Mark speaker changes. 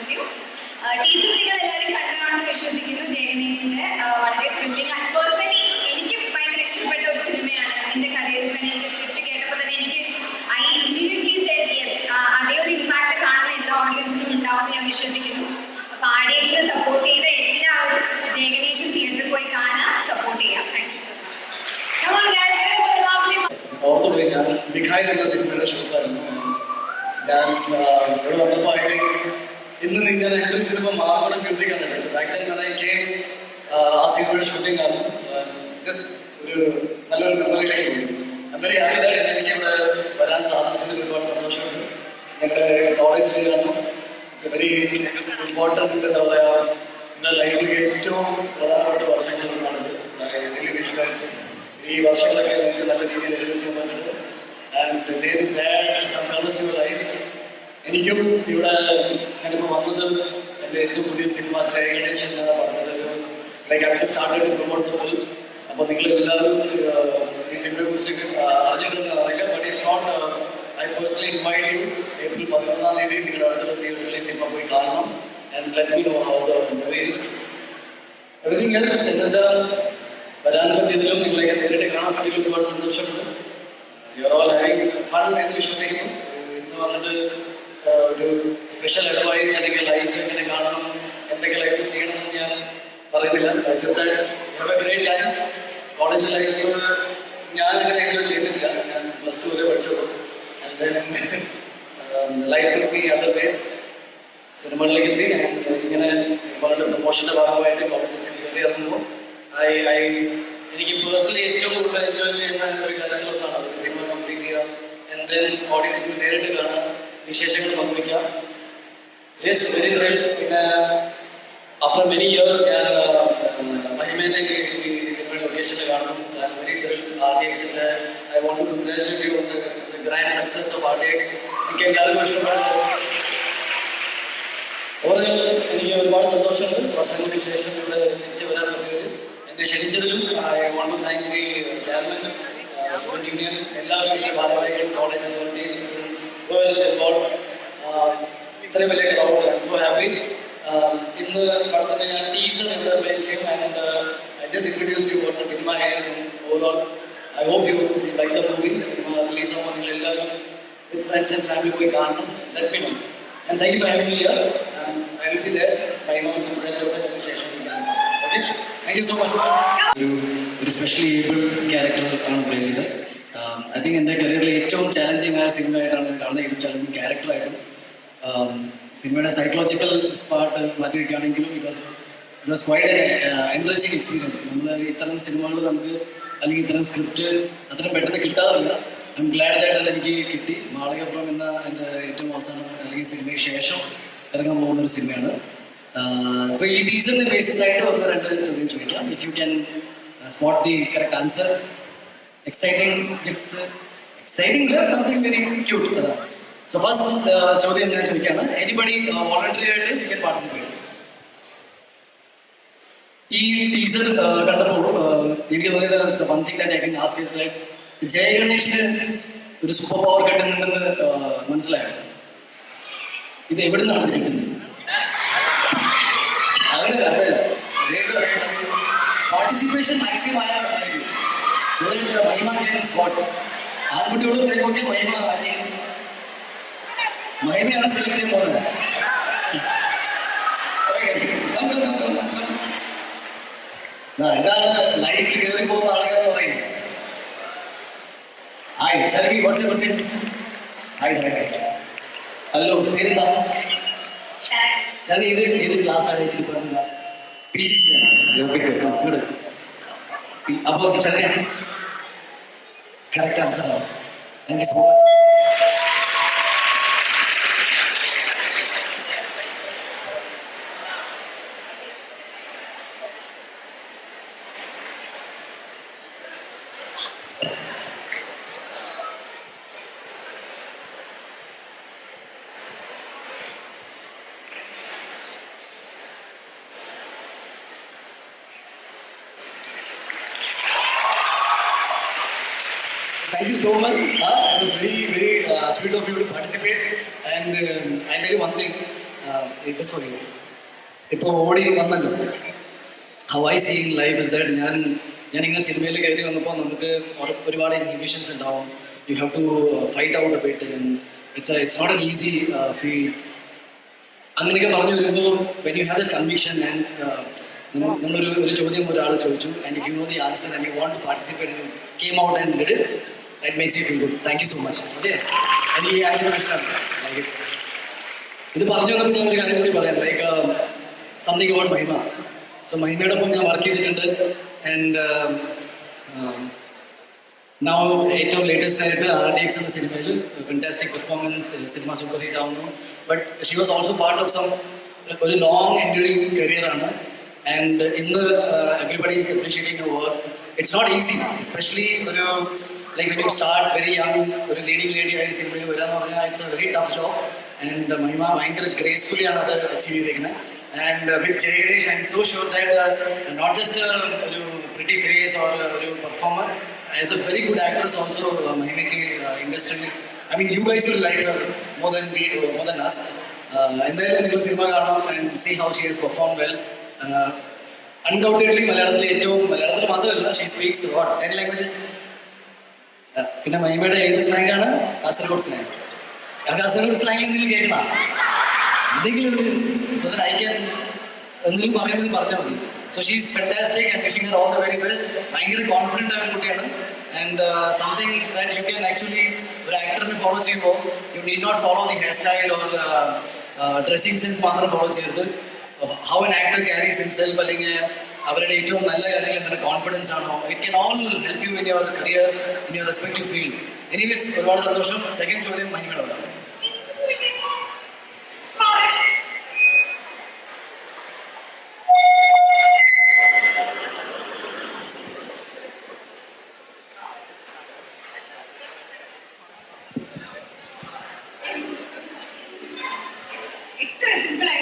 Speaker 1: With you teacher നിങ്ങൾ എല്ലാവരും കണ്ടതാണെന്ന് വിശ്വസിക്കുന്നു. ജയഗണേഷിന്റെ വളരെ ത്രില്ലിംഗ് ആൻഡ് പേഴ്സണലി എനിക്ക് ഭയങ്കര ഇഷ്ടപ്പെട്ട ഒരു സിനിമയാണ്. എന്റെ കരിയറിൽ തന്നെ എനിക്ക് സ്ക്രിപ്റ്റ് കേട്ടപ്പോൾ തന്നെ എനിക്ക് ഐ ഇമ്മീഡിയറ്റ്ലി സെഡ് യെസ് അതേ ഒരു ഇമ്പാക്ട് കാണുന്ന എല്ലാ ഓഡിയൻസിനും ഉണ്ടാവുമെന്ന് ഞാൻ വിശ്വസിക്കുന്നു. അപ്പൊ സപ്പോർട്ട് ചെയ്ത എല്ലാവരും ജയഗണേഷൻ തിയേറ്ററിൽ പോയി കാണാൻ സപ്പോർട്ട് ചെയ്യാം താങ്ക് യു സോ മച്ച്
Speaker 2: ഓർത്തുപോയി ഞാൻ മിഖായിൽ എന്ന സിനിമയുടെ ഷൂട്ടായിരുന്നു ഞാൻ. ഇവിടെ വന്നപ്പോൾ ഇന്ന് നിങ്ങൾ എൻട്രി ചെയ്തപ്പോൾ മാർക്കോടെ മ്യൂസിക് ആണ് ബാക്ക് ടൈം ഞാൻ ആ സിനിമയുടെ ഷൂട്ടിംഗ് ജസ്റ്റ് ഒരു നല്ലൊരു മെമ്മറിയിലേക്ക് പോയി. വെരി ഹാപ്പി ദാറ്റ് എനിക്ക് ഇവിടെ വരാൻ സാധിച്ചതിൽ ഒരുപാട് സന്തോഷമുണ്ട്. ഞങ്ങളുടെ കോളേജ് ചെയ്യാനും വെരി ഇമ്പോർട്ടന്റ് എന്താ പറയുക എന്റെ ലൈഫിൽ ഏറ്റവും പ്രധാനപ്പെട്ട വർഷങ്ങളിലൊന്നാണിത് റിയലി വിഷ് ഈ വർഷങ്ങളൊക്കെ നിങ്ങൾക്ക് നല്ല രീതിയിൽ ചെയ്യാൻ പറ്റുന്നത് and very sad some colours your life എനിക്കും ഇവിടെ ഞാനിപ്പോൾ വന്നത് എന്റെ ഏറ്റവും പുതിയ സിനിമ ജയ ഗണേഷ് എന്നാണ് പറഞ്ഞത്. ഒരു like just started promote film അപ്പോൾ നിങ്ങൾ എല്ലാവരും ഈ സിനിമയെ കുറിച്ച് അറിഞ്ഞിട്ടുണ്ടെന്ന് അറിയില്ല. But if not I personally invite you April പതിനൊന്നാം തീയതി നിങ്ങളുടെ അടുത്തുള്ള തിയേറ്ററിൽ സിനിമ പോയി കാണണം. And let me know how the movies everything else എന്ന് വരാൻ പറ്റിയതിലും നിങ്ങളെയൊക്കെ നേരിട്ട് കാണാൻ പറ്റിയതിലും ഒരുപാട് സന്തോഷമുണ്ട്. യുവർ ഓൾ ഹാവിങ് ഫൺ എന്ന് വിശ്വസിക്കുന്നു ഇന്ന് വന്നിട്ട് ഒരു സ്പെഷ്യൽ അഡ്വൈസ് അല്ലെങ്കിൽ ലൈഫ് എങ്ങനെ കാണണം? എന്തൊക്കെ ലൈഫിൽ ചെയ്യണം എന്ന് ഞാൻ പറയുന്നില്ല. ഗ്രേറ്റ് ടൈം കോളേജ് ലൈഫ് ഞാൻ അങ്ങനെ എൻജോയ് ചെയ്തിട്ടില്ല. ഞാൻ പ്ലസ് ടു വരെ പഠിച്ചുള്ളൂ ആൻഡ് ലൈഫ് വേസ് സിനിമകളിലേക്ക് എത്തി. ഇങ്ങനെ സിനിമകളുടെ പ്രൊമോഷന്റെ ഭാഗമായിട്ട് കോളേജ് കയറി ഇറങ്ങുമ്പോൾ ഐ ഐ എനിക്ക് പേഴ്സണലി ഏറ്റവും കൂടുതൽ എൻജോയ് ചെയ്യുന്ന ഒരു കാര്യങ്ങളൊന്നാണ് സിനിമ കംപ്ലീറ്റ് ചെയ്യുക. Then ഓഡിയൻസിന് നേരിട്ട് കാണാം വിശേഷങ്ങൾ പങ്കുവയ്ക്കാം യെസ് വെരി ത്രിൽ പിന്നെ ആഫ്റ്റർ മെനി ഇയേഴ്സ് ഞാൻ മഹിമേനെ ഈ സിനിമയുടെ ലൊക്കേഷനിൽ കാണുന്നു ഞാൻ വെരി ത്രിൽ ആർ ഡി എക്സിൻ്റെ I want to congratulate you on the grand success of R D X എനിക്ക് എല്ലാവർക്കും ഇഷ്ടപ്പെടുന്നത് ഓരോ എനിക്ക് ഒരുപാട് സന്തോഷമുണ്ട് വർഷങ്ങൾക്ക് ശേഷം ഇവിടെ തിരിച്ചു വരാൻ പറ്റിയത് എന്നെ ക്ഷണിച്ചതിലും I want to thank the chairman student union എല്ലാവരും ഈ ഭാരവാഹികൾ കോളേജ് അതോറിറ്റീസ് ഇത്രയും വലിയ ക്രൗഡ് ഐ സോ ഹാപ്പി ഇന്ന് പടത്തിന് ഞാൻ ടീസർ ഇവിടെ പ്ലേ ചെയ്യും and I just introduce you for the cinema overall I hope you like the movie cinema release ആകുമ്പോൾ നിങ്ങൾ എല്ലാവരും വിത്ത് ഫ്രണ്ട്സ് ആൻഡ് ഫാമിലി പോയി കാണണം let me know And thank you for having me here. Um, I will be there. വൈകുന്നേരം സംസാരിച്ചോട്ടെ ശേഷം okay thank you so much ഒരു ഒരു specially able character ആണ് പ്ലേ ചെയ്തത് ഐ തിങ്ക് എന്റെ കരിയറിലെ ഏറ്റവും ചാലഞ്ചിങ് ആയ സിനിമ ആയിട്ടാണ് ഞാൻ കാണുന്നത് ഏറ്റവും ചാലഞ്ചിങ് ക്യാരക്ടറായിട്ടും സിനിമയുടെ സൈക്കോളജിക്കൽ പാർട്ട് മാറ്റി വയ്ക്കുകയാണെങ്കിലും it was it was quite enriching experience നമ്മൾ ഇത്തരം സിനിമകൾ നമുക്ക് അല്ലെങ്കിൽ ഇത്തരം സ്ക്രിപ്റ്റ് അത്ര പെട്ടെന്ന് കിട്ടാറില്ല. ഐ എം ഗ്ലാഡ് ദാറ്റ് അതെനിക്ക് കിട്ടി. മാളികപ്പുറം എന്ന എന്റെ ഏറ്റവും അവസാനം അല്ലെങ്കിൽ സിനിമയ്ക്ക് ശേഷം ഇറങ്ങാൻ പോകുന്ന ഒരു സിനിമയാണ് സോ ഈ ടീച്ചറിന്റെ ബേസിസ് ആയിട്ട് ഒന്ന് രണ്ട് ചോദ്യം ചോദിക്കാം. If you can spot the correct answer exciting gifts exciting something very cute അതാണ് സോ ഫസ്റ്റ് ചോദ്യം ഞാൻ ചോദിക്കുകയാണ് എനിബഡി വോളണ്ടറി ആയിട്ട് യു ക്യാൻ പാർട്ടിസിപ്പേറ്റ് ഈ ടീച്ചർ കണ്ടപ്പോൾ uh, എനിക്ക് തോന്നിയത് one thing that I can ask is like Jaya ഗണേഷിന് ഒരു സൂപ്പർ പവർ കിട്ടുന്നുണ്ടെന്ന് മനസ്സിലായത് മനസ്സിലായോ? ഇത് എവിടെ നിന്നാണ് കിട്ടുന്നത്? അങ്ങനെ പാർട്ടിസിപ്പേഷൻ മാക്സിമം നന്നായിരിക്കും. So that Mahima can spot ആൺകുട്ടികളും കൈകൊക്കെ മഹിമ ആദ്യം മഹിമയാണ് സെലക്ട് ചെയ്യാൻ പോകുന്നത് Okay, come, come, come, come, come. ആ, ഇതാണ് ലൈഫിൽ കയറി പോകുന്ന ആൾക്കാർ എന്ന് പറയുന്നത് hi tell me what's your thing hi hi hi hello പേരെന്താ ശരി ഇത് ഏത് ക്ലാസ് ആണ് ഇതിൽ പറഞ്ഞില്ല പി സി ഇങ്ങോട്ട് അപ്പോൾ ശരി correct answer thank you so much Thank you so much. Uh, it was very, very uh, sweet of you to participate. And um, I'll tell you one thing. Uh, ഇത് sorry. ഇപ്പോൾ ഓടി വന്നല്ലോ how I see in life is that ഞാൻ ഞാൻ ഇങ്ങനെ സിനിമയിൽ കയറി വന്നപ്പോൾ നമുക്ക് ഒരു- ഒരുപാട് ഇൻഹിബിഷൻസ് ഉണ്ടാവും you have to fight out a bit it's it's not an easy field അങ്ങനെയൊക്കെ പറഞ്ഞു വരുമ്പോൾ when you have the conviction and നമ്മളൊരു ഒരു ചോദ്യം ഒരാൾ ചോദിച്ചു and if you know the answer and you want to participate you came out and did it makes you feel good thank you so much okay എനിക്ക് ഈ കാര്യം ഇഷ്ടമാണ്. ഇത് പറഞ്ഞു വന്നപ്പോൾ ഞാൻ ഒരു കാര്യം കൂടി പറയാം. Like something about Mahima so മഹിമയുടെ ഒപ്പം ഞാൻ വർക്ക് ചെയ്തിട്ടുണ്ട്. ആൻഡ് നൗ ഏറ്റവും ലേറ്റസ്റ്റ് ആയിട്ട് ആർ ഡി എക്സ് എന്ന സിനിമയിൽ fantastic performance cinema super hit ആവുന്നു. But she was also part of some ഒരു ലോങ് എൻഡ്യൂറിങ് കരിയറാണ് ആൻഡ് ഇന്ന് everybody is appreciating work it's not easy especially ഒരു like when you start very young ഒരു leading lady ആയി സിനിമയിൽ വരിക എന്ന് പറഞ്ഞാൽ it's a very tough job and Mahima ഭയങ്കര ഗ്രേസ്ഫുള്ളി ആണ് അത് അച്ചീവ് ചെയ്തിരിക്കുന്നത് and with Jayaganesh I am so sure that not just ഒരു പ്രിറ്റി ഫേസ് ഓർ ഒരു performer as a very good actress also മഹിമയ്ക്ക് ഇൻഡസ്ട്രിയിൽ I mean you guys will like her more than be more than us എന്തായാലും നിങ്ങൾ cinema കാണണം and see how she has perform well undoubtedly മലയാളത്തിലെ ഏറ്റവും മലയാളത്തിൽ മാത്രമല്ല she speaks what ten languages പിന്നെ മഹിമയുടെ ഏത് സ്ലാങ്ങാണ്? കാസർഗോഡ് സ്ലാങ്. ഞാൻ കാസർഗോഡ് സ്ലാങ്ങിൽ എന്തെങ്കിലും കേൾക്കണം? എന്തെങ്കിലും ഒരു സോ ദാറ്റ് ഐ ക്യാൻ എന്തെങ്കിലും പറയുന്നത് പറഞ്ഞാൽ മതി. So she's fantastic and wishing all the very best ഭയങ്കര കോൺഫിഡന്റ് ആയ കുട്ടിയാണ്. And something that you can actually ഒരു ആക്ടറിനെ ഫോളോ ചെയ്യുമ്പോൾ you need not follow the hair style or dressing sense മാത്രം ഫോളോ ചെയ്യരുത്. How an actor carries himself അല്ലെങ്കിൽ അവരുടെ ഏറ്റവും നല്ല കാര്യങ്ങൾ എന്താണ് കോൺഫിഡൻസ് ആണോ? It can all help you in your career in your respective field anyways ഒരുപാട് സന്തോഷം സെക്കൻഡ് ചോദ്യം മഹിമയുടെ ഉണ്ടാവും
Speaker 1: ഇത്ര സിമ്പിൾ ആയ